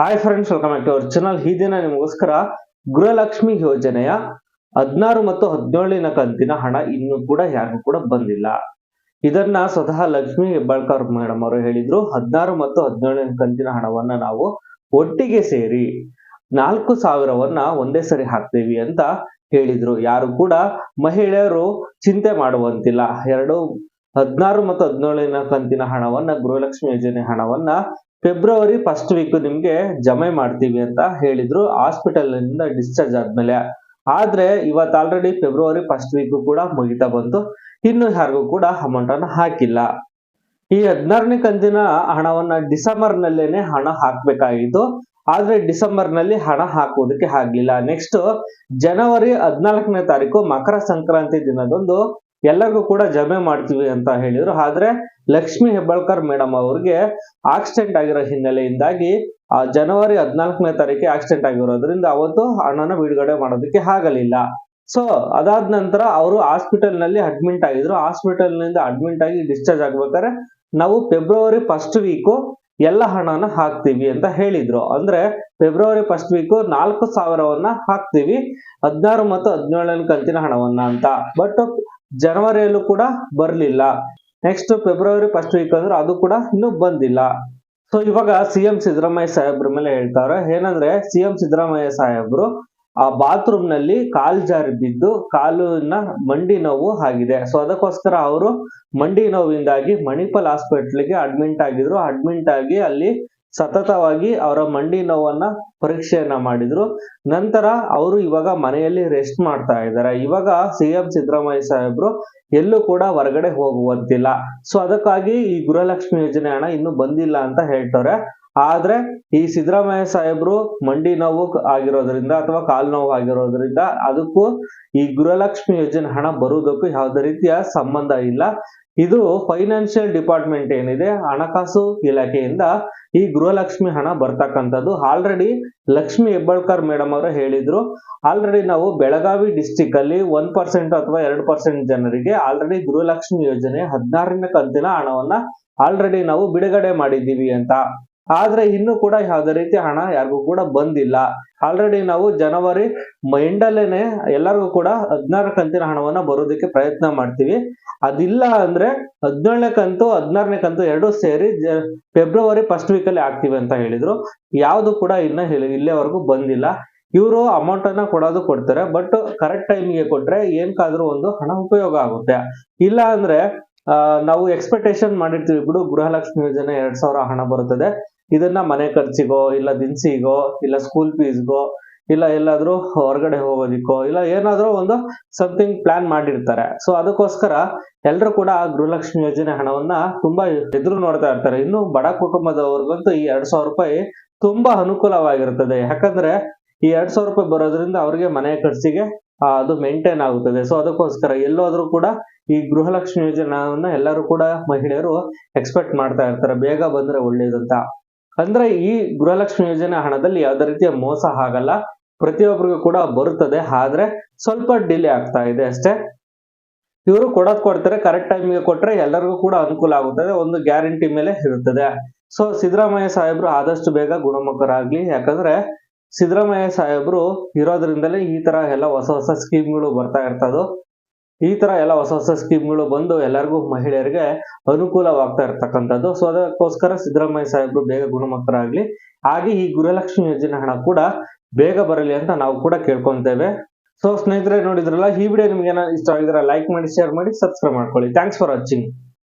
Hi friends welcome back to our channel ಈ ದಿನ ನಿಮಗೋಸ್ಕರ ಗೃಹಲಕ್ಷ್ಮಿ ಯೋಜನೆಯ ಹದಿನಾರು ಮತ್ತು ಹದಿನೇಳನ ಕಂತಿನ ಹಣ ಇನ್ನೂ ಕೂಡ ಯಾರಿಗೂ ಕೂಡ ಬಂದಿಲ್ಲ. ಇದನ್ನ ಸ್ವತಃ ಲಕ್ಷ್ಮಿ ಹೆಬ್ಬಾಳ್ಕರ್ ಮೇಡಮ್ ಅವರು ಹೇಳಿದ್ರು. ಹದಿನಾರು ಮತ್ತು ಹದಿನೇಳನೇ ಕಂತಿನ ಹಣವನ್ನ ನಾವು ಒಟ್ಟಿಗೆ ಸೇರಿ ನಾಲ್ಕು ಸಾವಿರವನ್ನ ಒಂದೇ ಸರಿ ಹಾಕ್ತೇವಿ ಅಂತ ಹೇಳಿದ್ರು. ಯಾರು ಕೂಡ ಮಹಿಳೆಯರು ಚಿಂತೆ ಮಾಡುವಂತಿಲ್ಲ. ಎರಡು, ಹದಿನಾರು ಮತ್ತು ಹದಿನೇಳನ ಕಂತಿನ ಹಣವನ್ನ ಗೃಹಲಕ್ಷ್ಮಿ ಯೋಜನೆ ಹಣವನ್ನ ಫೆಬ್ರವರಿ ಫಸ್ಟ್ ವೀಕ್ ನಿಮ್ಗೆ ಜಮೆ ಮಾಡ್ತೀವಿ ಅಂತ ಹೇಳಿದ್ರು. ಹಾಸ್ಪಿಟಲ್ನಿಂದ ಡಿಸ್ಚಾರ್ಜ್ ಆದ್ಮೇಲೆ. ಆದ್ರೆ ಇವತ್ತು ಆಲ್ರೆಡಿ ಫೆಬ್ರವರಿ ಫಸ್ಟ್ ವೀಕ್ ಕೂಡ ಮುಗಿತಾ ಬಂತು. ಇನ್ನು ಯಾರಿಗೂ ಕೂಡ ಅಮೌಂಟ್ ಅನ್ನ ಹಾಕಿಲ್ಲ. ಈ ಹದಿನಾರನೇ ಕಂತಿನ ಹಣವನ್ನ ಡಿಸೆಂಬರ್ ನಲ್ಲೇನೆ ಹಣ ಹಾಕ್ಬೇಕಾಗಿತ್ತು. ಆದ್ರೆ ಡಿಸೆಂಬರ್ನಲ್ಲಿ ಹಣ ಹಾಕುವುದಕ್ಕೆ ಆಗ್ಲಿಲ್ಲ. ನೆಕ್ಸ್ಟ್ ಜನವರಿ ಹದಿನಾಲ್ಕನೇ ತಾರೀಕು ಮಕರ ಸಂಕ್ರಾಂತಿ ದಿನದಂದು ಎಲ್ಲರಿಗೂ ಕೂಡ ಜಮೆ ಮಾಡ್ತೀವಿ ಅಂತ ಹೇಳಿದ್ರು. ಆದ್ರೆ ಲಕ್ಷ್ಮಿ ಹೆಬ್ಬಾಳ್ಕರ್ ಮೇಡಮ್ ಅವ್ರಿಗೆ ಆಕ್ಸಿಡೆಂಟ್ ಆಗಿರೋ ಹಿನ್ನೆಲೆಯಿಂದಾಗಿ, ಆ ಜನವರಿ ಹದಿನಾಲ್ಕನೇ ತಾರೀಕಿಗೆ ಆಕ್ಸಿಡೆಂಟ್ ಆಗಿರೋದ್ರಿಂದ ಅವತ್ತು ಹಣನ ಬಿಡುಗಡೆ ಮಾಡೋದಕ್ಕೆ ಆಗಲಿಲ್ಲ. ಸೊ ಅದಾದ ನಂತರ ಅವರು ಹಾಸ್ಪಿಟಲ್ನಲ್ಲಿ ಅಡ್ಮಿಟ್ ಆಗಿದ್ರು. ಹಾಸ್ಪಿಟಲ್ನಿಂದ ಅಡ್ಮಿಟ್ ಆಗಿ ಡಿಸ್ಚಾರ್ಜ್ ಆಗ್ಬೇಕಾದ್ರೆ ನಾವು ಫೆಬ್ರವರಿ ಫಸ್ಟ್ ವೀಕು ಎಲ್ಲ ಹಣನ ಹಾಕ್ತೀವಿ ಅಂತ ಹೇಳಿದ್ರು. ಅಂದ್ರೆ ಫೆಬ್ರವರಿ ಫಸ್ಟ್ ವೀಕು ನಾಲ್ಕು ಸಾವಿರವನ್ನ ಹಾಕ್ತೀವಿ. ಹದಿನಾರು ಮತ್ತು ಹದಿನೇಳನೇ ಕಂತಿನ ಹಣವನ್ನ ಅಂತ. ಬಟ್ ಜನವರಿಯಲ್ಲೂ ಕೂಡ ಬರಲಿಲ್ಲ. ನೆಕ್ಸ್ಟ್ ಫೆಬ್ರವರಿ ಫಸ್ಟ್ ವೀಕ್ ಅಂದ್ರೆ ಅದು ಕೂಡ ಇನ್ನೂ ಬಂದಿಲ್ಲ. ಸೊ ಇವಾಗ ಸಿ ಎಂ ಸಿದ್ದರಾಮಯ್ಯ ಸಾಹೇಬ್ರ ಮೇಲೆ ಹೇಳ್ತಾರೆ, ಏನಂದ್ರೆ ಸಿ ಎಂ ಸಿದ್ದರಾಮಯ್ಯ ಸಾಹೇಬ್ರು ಆ ಬಾತ್ರೂಮ್ನಲ್ಲಿ ಕಾಲ್ ಜಾರಿ ಬಿದ್ದು ಕಾಲಿನ ಮಂಡಿ ನೋವು ಆಗಿದೆ. ಸೊ ಅದಕ್ಕೋಸ್ಕರ ಅವರು ಮಂಡಿ ನೋವಿಂದಾಗಿ ಮಣಿಪಾಲ್ ಹಾಸ್ಪಿಟ್ಲಿಗೆ ಅಡ್ಮಿಂಟ್ ಆಗಿದ್ರು. ಅಡ್ಮಿಂಟ್ ಆಗಿ ಅಲ್ಲಿ ಸತತವಾಗಿ ಅವರ ಮಂಡಿ ನೋವನ್ನ ಪರೀಕ್ಷೆಯನ್ನ ಮಾಡಿದ್ರು. ನಂತರ ಅವರು ಇವಾಗ ಮನೆಯಲ್ಲಿ ರೆಸ್ಟ್ ಮಾಡ್ತಾ ಇದ್ದಾರೆ. ಇವಾಗ ಸಿ ಎಂ ಸಿದ್ದರಾಮಯ್ಯ ಸಾಹೇಬ್ರು ಎಲ್ಲೂ ಕೂಡ ಹೊರಗಡೆ ಹೋಗುವಂತಿಲ್ಲ. ಸೊ ಅದಕ್ಕಾಗಿ ಈ ಗೃಹಲಕ್ಷ್ಮಿ ಯೋಜನೆ ಹಣ ಇನ್ನು ಬಂದಿಲ್ಲ ಅಂತ ಹೇಳ್ತಾರೆ. ಆದ್ರೆ ಈ ಸಿದ್ದರಾಮಯ್ಯ ಸಾಹೇಬ್ರು ಮಂಡಿ ನೋವು ಆಗಿರೋದ್ರಿಂದ ಅಥವಾ ಕಾಲು ನೋವು ಆಗಿರೋದ್ರಿಂದ ಅದಕ್ಕೂ ಈ ಗೃಹಲಕ್ಷ್ಮಿ ಯೋಜನೆ ಹಣ ಬರುವುದಕ್ಕೂ ಯಾವುದೇ ರೀತಿಯ ಸಂಬಂಧ ಇಲ್ಲ. ಇದು ಫೈನಾನ್ಷಿಯಲ್ ಡಿಪಾರ್ಟ್ಮೆಂಟ್ ಏನಿದೆ? ಹಣಕಾಸು ಇಲಾಖೆಯಿಂದ ಈ ಗೃಹಲಕ್ಷ್ಮಿ ಹಣ ಬರ್ತಕ್ಕಂಥದ್ದು. ಆಲ್ರೆಡಿ ಲಕ್ಷ್ಮಿ ಹೆಬ್ಬಾಳ್ಕರ್ ಮೇಡಮ್ ಅವರು ಹೇಳಿದ್ರು. ಆಲ್ರೆಡಿ ನಾವು ಬೆಳಗಾವಿ ಡಿಸ್ಟಿಕ್ ಅಲ್ಲಿ ಒನ್ ಪರ್ಸೆಂಟ್ ಅಥವಾ ಎರಡು ಪರ್ಸೆಂಟ್ ಜನರಿಗೆ ಆಲ್ರೆಡಿ ಗೃಹಲಕ್ಷ್ಮಿ ಯೋಜನೆ ಹದಿನಾರನೇ ಕಂತಿನ ಹಣವನ್ನ ಆಲ್ರೆಡಿ ನಾವು ಬಿಡುಗಡೆ ಮಾಡಿದ್ದೀವಿ ಅಂತ. ಆದ್ರೆ ಇನ್ನು ಕೂಡ ಯಾವುದೇ ರೀತಿ ಹಣ ಯಾರಿಗೂ ಕೂಡ ಬಂದಿಲ್ಲ. ಆಲ್ರೆಡಿ ನಾವು ಜನವರಿ ಎಂಡಲ್ಲೇನೆ ಎಲ್ಲರಿಗೂ ಕೂಡ ಹದಿನಾರು ಕಂತಿನ ಹಣವನ್ನ ಬರೋದಕ್ಕೆ ಪ್ರಯತ್ನ ಮಾಡ್ತೀವಿ. ಅದಿಲ್ಲ ಅಂದ್ರೆ ಹದಿನೇಳನೇ ಕಂತು, ಹದಿನಾರನೇ ಕಂತು ಎರಡು ಸೇರಿ ಫೆಬ್ರವರಿ ಫಸ್ಟ್ ವೀಕ್ ಅಲ್ಲಿ ಆಗ್ತೀವಿ ಅಂತ ಹೇಳಿದ್ರು. ಯಾವ್ದು ಕೂಡ ಇನ್ನ ಇಲ್ಲಿಯವರೆಗೂ ಬಂದಿಲ್ಲ. ಇವರು ಅಮೌಂಟ್ ಅನ್ನ ಕೊಡೋದು ಕೊಡ್ತಾರೆ ಬಟ್ ಕರೆಕ್ಟ್ ಟೈಮಿಗೆ ಕೊಟ್ರೆ ಏನ್ಕಾದ್ರೂ ಒಂದು ಹಣ ಉಪಯೋಗ ಆಗುತ್ತೆ. ಇಲ್ಲ ಅಂದ್ರೆ ನಾವು ಎಕ್ಸ್ಪೆಕ್ಟೇಷನ್ ಮಾಡಿರ್ತೀವಿ, ಬಿಡು ಗೃಹಲಕ್ಷ್ಮಿ ಯೋಜನೆ ಎರಡ್ ಸಾವಿರ ಹಣ ಬರುತ್ತದೆ ಇದನ್ನ ಮನೆ ಖರ್ಚಿಗೋ, ಇಲ್ಲ ದಿನಸಿಗೋ, ಇಲ್ಲ ಸ್ಕೂಲ್ ಫೀಸ್ಗೋ ಇಲ್ಲ ಎಲ್ಲಾದ್ರೂ ಹೊರಗಡೆ ಹೋಗೋದಿಕ್ಕೋ, ಇಲ್ಲ ಏನಾದ್ರೂ ಒಂದು ಸಮಥಿಂಗ್ ಪ್ಲಾನ್ ಮಾಡಿರ್ತಾರೆ. ಸೊ ಅದಕ್ಕೋಸ್ಕರ ಎಲ್ಲರೂ ಕೂಡ ಗೃಹಲಕ್ಷ್ಮಿ ಯೋಜನೆ ಹಣವನ್ನ ತುಂಬಾ ಎದುರು ನೋಡ್ತಾ ಇರ್ತಾರೆ. ಇನ್ನು ಬಡ ಕುಟುಂಬದವ್ರಿಗಂತೂ ಈ ಎರಡ್ ಸಾವಿರ ರೂಪಾಯಿ ತುಂಬಾ ಅನುಕೂಲವಾಗಿರ್ತದೆ. ಯಾಕಂದ್ರೆ ಈ ಎರಡ್ ಸಾವಿರ ರೂಪಾಯಿ ಬರೋದ್ರಿಂದ ಅವ್ರಿಗೆ ಮನೆ ಖರ್ಚಿಗೆ ಅದು ಮೇಂಟೈನ್ ಆಗುತ್ತದೆ. ಸೊ ಅದಕ್ಕೋಸ್ಕರ ಎಲ್ಲೋದ್ರೂ ಕೂಡ ಈ ಗೃಹಲಕ್ಷ್ಮಿ ಯೋಜನೆ ಎಲ್ಲರೂ ಕೂಡ ಮಹಿಳೆಯರು ಎಕ್ಸ್ಪೆಕ್ಟ್ ಮಾಡ್ತಾ ಇರ್ತಾರೆ. ಬೇಗ ಬಂದ್ರೆ ಒಳ್ಳೇದಂತ. ಅಂದ್ರೆ ಈ ಗೃಹಲಕ್ಷ್ಮಿ ಯೋಜನೆ ಹಣದಲ್ಲಿ ಯಾವುದೇ ರೀತಿಯ ಮೋಸ ಆಗಲ್ಲ. ಪ್ರತಿಯೊಬ್ಬರಿಗೂ ಕೂಡ ಬರುತ್ತದೆ. ಆದ್ರೆ ಸ್ವಲ್ಪ ಡಿಲೇ ಆಗ್ತಾ ಇದೆ ಅಷ್ಟೇ. ಇವರು ಕೊಡೋದ್ ಕೊಡ್ತಾರೆ ಕರೆಕ್ಟ್ ಟೈಮಿಗೆ ಕೊಟ್ರೆ ಎಲ್ಲರಿಗೂ ಕೂಡ ಅನುಕೂಲ ಆಗುತ್ತದೆ. ಒಂದು ಗ್ಯಾರಂಟಿ ಮೇಲೆ ಇರುತ್ತದೆ. ಸೊ ಸಿದ್ದರಾಮಯ್ಯ ಸಾಹೇಬ್ರು ಆದಷ್ಟು ಬೇಗ ಗುಣಮುಖರಾಗ್ಲಿ. ಯಾಕಂದ್ರೆ ಸಿದ್ದರಾಮಯ್ಯ ಸಾಹೇಬ್ರು ಇರೋದ್ರಿಂದಲೇ ಈ ತರ ಎಲ್ಲ ಹೊಸ ಹೊಸ ಸ್ಕೀಮ್ಗಳು ಬರ್ತಾ ಇರ್ತದೋ ಈ ತರ ಎಲ್ಲ ಹೊಸ ಹೊಸ ಸ್ಕೀಮ್ಗಳು ಬಂದು ಎಲ್ಲರಿಗೂ ಮಹಿಳೆಯರಿಗೆ ಅನುಕೂಲವಾಗ್ತಾ ಇರ್ತಕ್ಕಂಥದ್ದು. ಸೊ ಅದಕ್ಕೋಸ್ಕರ ಸಿದ್ದರಾಮಯ್ಯ ಸಾಹೇಬ್ರು ಬೇಗ ಗುಣಮುಖರಾಗ್ಲಿ. ಹಾಗೆ ಈ ಗೃಹಲಕ್ಷ್ಮಿ ಯೋಜನೆ ಹಣ ಕೂಡ ಬೇಗ ಬರಲಿ ಅಂತ ನಾವು ಕೂಡ ಕೇಳ್ಕೊಂತೇವೆ. ಸೊ ಸ್ನೇಹಿತರೆ, ನೋಡಿದ್ರಲ್ಲ, ಈ ವಿಡಿಯೋ ನಿಮ್ಗೆ ಇಷ್ಟ ಆಗಿದ್ರೆ ಲೈಕ್ ಮಾಡಿ ಶೇರ್ ಮಾಡಿ ಸಬ್ಸ್ಕ್ರೈಬ್ ಮಾಡ್ಕೊಳ್ಳಿ. Thanks for watching